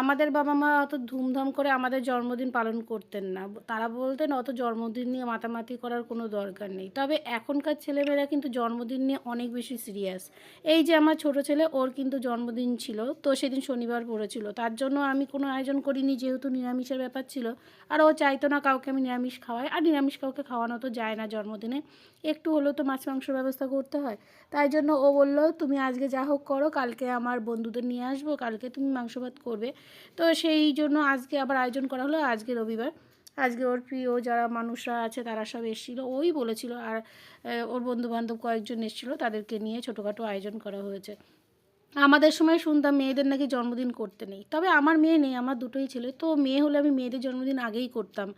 আমাদের বাবা মা অত ধুমধাম করে আমাদের জন্মদিন পালন করতেন না। তারা বলতেন অত জন্মদিন নিয়ে মাতামাতি করার কোনো দরকার নেই। তবে এখনকার ছেলেমেয়েরা কিন্তু জন্মদিন নিয়ে অনেক বেশি সিরিয়াস এই যে আমার ছোট ছেলে, ওর কিন্তু জন্মদিন ছিল, তো সেদিন শনিবার পড়েছিল। তার জন্য আমি কোনো আয়োজন করিনি, যেহেতু নিরামিষের ব্যাপার ছিল। আর ও চাইতো না কাউকে আমি নিরামিষ খাওয়াই। আর নিরামিষ কাউকে খাওয়ানো তো যায় না জন্মদিনে। একটু হলেও তো মাছ মাংসের ব্যবস্থা করতে হয়। তাই জন্য ও বলল, তুমি আজকে যা হোক করো, কালকে আমার বন্ধুদের নিয়ে আসব, কালকে তুমি মাংস ভাত করবে। তো সেই জন্য আজকে আবার আয়োজন করা হলো আজকে রবিবার। আজকে ওর প্রিয় যারা মানুষরা আছে তারা সব এসেছিল, ওই বলেছিল আর ওর বন্ধুবান্ধব কয়েকজন এসেছিল, তাদেরকে নিয়ে ছোটোখাটো আয়োজন করা হয়েছে। আমাদের সময় শুনতাম মেয়েদের নাকি জন্মদিন করতে নেই। তবে আমার মেয়ে নেই, আমার দুটোই ছেলে, তো মেয়ে হলে আমি মেয়েদের জন্মদিন আগেই করতাম।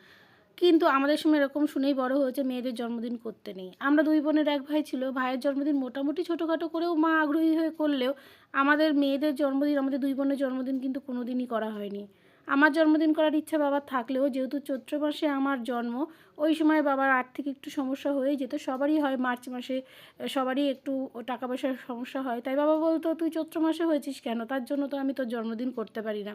কিন্তু আমাদের সময় এরকম শুনেই বড় হয়েছে, মেয়েদের জন্মদিন করতে নেই। আমরা দুই বোনের এক ভাই ছিল, ভাইয়ের জন্মদিন মোটামুটি ছোটোখাটো করেও মা আগ্রহী হয়ে করলেও আমাদের মেয়েদের জন্মদিন, আমাদের দুই বোনের জন্মদিন কিন্তু কোনো দিনই করা হয়নি। আমার জন্মদিন করার ইচ্ছা বাবার থাকলেও যেহেতু চৈত্র মাসে আমার জন্ম, ওই সময় বাবার আর্থিক একটু সমস্যা হয়ে যেত, সবারই হয় মার্চ মাসে, সবারই একটু টাকা পয়সার সমস্যা হয়। তাই বাবা বলতো, তুই চৈত্র মাসে হয়েছিস কেন? তার জন্য তো আমি তোর জন্মদিন করতে পারি না।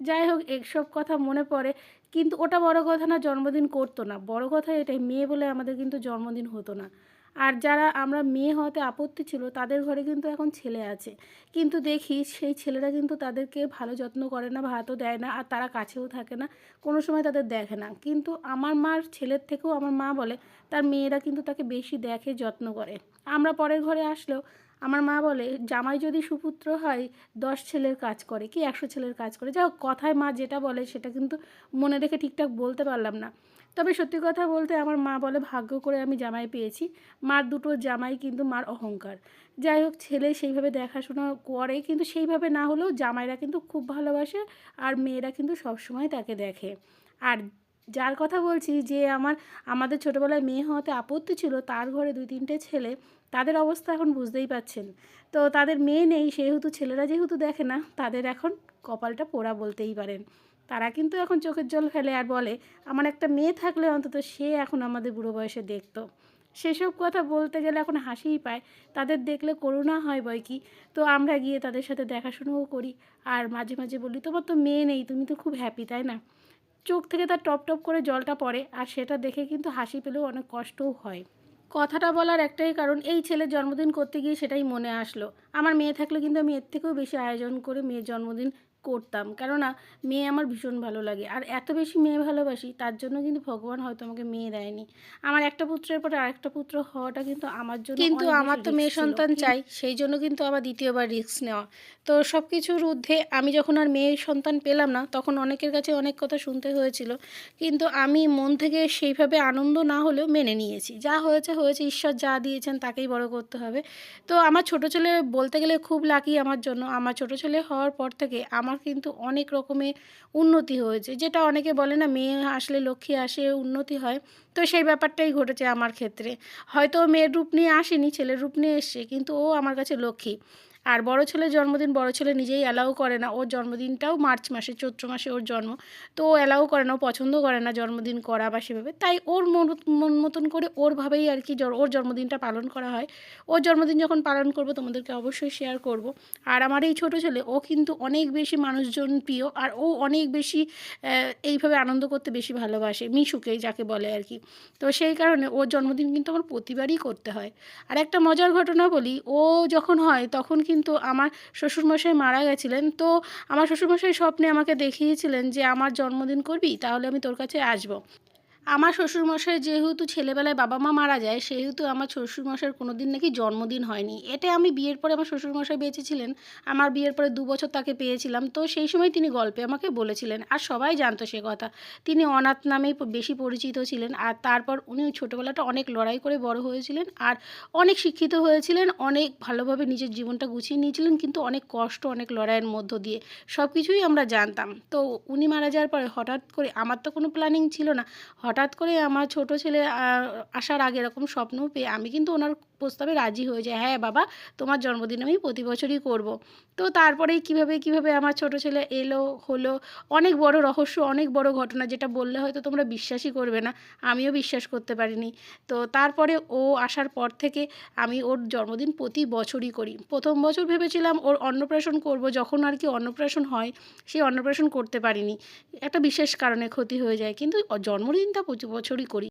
যাই হোক, এসব কথা মনে পড়ে। কিন্তু ওটা বড় কথা না, জন্মদিন করতো না। বড় কথা এটাই, মেয়ে বলে আমাদের কিন্তু জন্মদিন হতো না। আর যারা আমরা মেয়ে হওয়াতে আপত্তি ছিল, তাদের ঘরে কিন্তু এখন ছেলে আছে। কিন্তু দেখি সেই ছেলেরা কিন্তু তাদেরকে ভালো যত্ন করে না, ভাতও দেয় না, আর তারা কাছেও থাকে না, কোনো সময় তাদের দেখে না। কিন্তু আমার মার ছেলের থেকেও আমার মা বলে, তার মেয়েরা কিন্তু তাকে বেশি দেখে, যত্ন করে। আমরা পরের ঘরে আসলেও আমার মা বলে, জামাই যদি সুপুত্র হয়, দশ ছেলের কাজ করে, কি একশো ছেলের কাজ করে? যাই হোক, কথায় মা যেটা বলে সেটা কিন্তু মনে রেখে ঠিকঠাক বলতে পারলাম না। তবে সত্যি কথা বলতে আমার মা বলে, ভাগ্য করে আমি জামাই পেয়েছি। মার দুটো জামাই কিন্তু মার অহংকার। যাই হোক, ছেলে সেইভাবে দেখাশোনা করে, কিন্তু সেইভাবে না হলেও জামাইরা কিন্তু খুব ভালোবাসে আর মেয়েরা কিন্তু সবসময় তাকে দেখে। আর যার কথা বলছি যে আমার, আমাদের ছোটোবেলায় মেয়ে হওয়াতে আপত্তি ছিল, তার ঘরে দুই তিনটে ছেলে, তাদের অবস্থা এখন বুঝতেই পাচ্ছেন তো তাদের মেয়ে নেই, সেহেতু ছেলেরা যেহেতু দেখে না, তাদের এখন কপালটা পোড়া বলতেই পারেন। তারা কিন্তু এখন চোখের জল ফেলে আর বলে, আমার একটা মেয়ে থাকলে অন্তত সে এখন আমাদের বুড়ো বয়সে দেখতো। সেসব কথা বলতে গেলে এখন হাসিই পায়। তাদের দেখলে করুণা হয় বয় কি। তো আমরা গিয়ে তাদের সাথে দেখাশোনাও করি। আর মাঝে মাঝে বলি, তোমার তো মেয়ে নেই, তুমি তো খুব হ্যাপি তাই না? চোখ থেকে তার টপ টপ করে জলটা পড়ে, আর সেটা দেখে কিন্তু হাসি পেলেও অনেক কষ্টও হয়। কথাটা বলার একটাই কারণ, এই ছেলের জন্মদিন করতে গিয়ে সেটাই মনে আসলো। আমার মেয়ে থাকলে কিন্তু আমি এর থেকেও বেশি আয়োজন করে মেয়ের জন্মদিন করতাম। কেননা মেয়ে আমার ভীষণ ভালো লাগে। আর এত বেশি মেয়ে ভালোবাসি তার জন্য কিন্তু ভগবান হয়তো আমাকে মেয়ে দেয়নি। আমার একটা পুত্রের পর আরেকটা পুত্র হওয়াটা কিন্তু আমার জন্য কিন্তু আমার তো মেয়ে সন্তান চাই সেই জন্য কিন্তু আবার দ্বিতীয়বার রিস্ক নেওয়া। তো সব কিছুর ঊর্ধ্বে আমি যখন আর মেয়ে সন্তান পেলাম না তখন অনেকের কাছে অনেক কথা শুনতে হয়েছিল। কিন্তু আমি মন থেকে সেইভাবে আনন্দ না হলেও মেনে নিয়েছি। যা হয়েছে হয়েছে ঈশ্বর যা দিয়েছেন তাকেই বড় করতে হবে। তো আমার ছোট ছেলে বলতে গেলে খুব লাকি আমার জন্য। আমার ছোট ছেলে হওয়ার পর থেকে আমার কিন্তু অনেক রকমের উন্নতি হয়েছে। যেটা অনেকে বলে না, মেয়ে আসলে লক্ষ্মী আসে, উন্নতি হয়। তো সেই ব্যাপারটাই ঘটেছে আমার ক্ষেত্রে। হয়তো মেয়ের রূপ নিয়ে আসেনি, ছেলের রূপ নিয়ে এসছে, কিন্তু ও আমার কাছে লক্ষ্মী। আর বড় ছেলের জন্মদিন বড় ছেলে নিজেই অ্যালাউ করে না। ওর জন্মদিনটাও মার্চ মাসে, চৈত্র মাসে ওর জন্ম। তো ও অ্যালাউ করে না, ও পছন্দ করে না জন্মদিন করা বা সেভাবে। তাই ওর মন মতন করে ওরভাবেই আর কি ওর জন্মদিনটা পালন করা হয়। ওর জন্মদিন যখন পালন করব তোমাদেরকে অবশ্যই শেয়ার করব। আর আমার এই ছোটো ছেলে, ও কিন্তু অনেক বেশি মানুষজন প্রিয় আর ও অনেক বেশি এইভাবে আনন্দ করতে বেশি ভালোবাসে মিশুকে যাকে বলে আর কি। তো সেই কারণে ওর জন্মদিন কিন্তু আমার প্রতিবারই করতে হয়। আর একটা মজার ঘটনা বলি, ও যখন হয় তখন কিন্তু আমার শ্বশুরমশাই মারা গেছিলেন। তো আমার শ্বশুরমশাই স্বপ্নে আমাকে দেখিয়েছিলেন যে, আমার জন্মদিন করবি, তাহলে আমি তোর কাছে আসব। আমার শ্বশুরমশাই যেহেতু ছেলেবেলায় বাবা মা মারা যায়, সেহেতু আমার শ্বশুরমশাইয়ের কোনো দিন নাকি জন্মদিন হয়নি। এটা আমি বিয়ের পরে আমার শ্বশুরমশাই বেঁচেছিলেন, আমার বিয়ের পরে দু বছর তাকে পেয়েছিলাম, তো সেই সময় তিনি গল্পে আমাকে বলেছিলেন, আর সবাই জানতো সে কথা। তিনি অনাথ নামেই বেশি পরিচিত ছিলেন, আর তারপর উনি ছোটোবেলাটা অনেক লড়াই করে বড় হয়েছিলেন, আর অনেক শিক্ষিত হয়েছিলেন, অনেক ভালোভাবে নিজের জীবনটা গুছিয়ে নিয়েছিলেন, কিন্তু অনেক কষ্ট, অনেক লড়াইয়ের মধ্য দিয়ে সব কিছুই আমরা জানতাম। তো উনি মারা যাওয়ার পরে হঠাৎ করে, আমার তো কোনো প্ল্যানিং ছিল না হঠাৎ করে আমার ছোট ছেলে আসার আগে এরকম স্বপ্ন পেয়ে আমি কিন্তু ওনার প্রস্তাবে রাজি হয়ে যায় হ্যাঁ বাবা, তোমার জন্মদিন আমি প্রতি বছরই করব। তো তারপরেই কীভাবে কীভাবে আমার ছোট ছেলে এলো, হলো, অনেক বড় রহস্য, অনেক বড় ঘটনা যেটা বললে হয়তো তোমরা বিশ্বাসই করবে না, আমিও বিশ্বাস করতে পারিনি। তো তারপরে ও আসার পর থেকে আমি ওর জন্মদিন প্রতি বছরই করি। প্রথম বছর ভেবেছিলাম ওর অন্নপ্রাশন করব, যখন আর কি অন্নপ্রাশন হয় সেই অন্নপ্রাশন করতে পারিনি। একটা বিশেষ কারণে ক্ষতি হয়ে যায়। কিন্তু জন্মদিনটা প্রতি বছরই করি।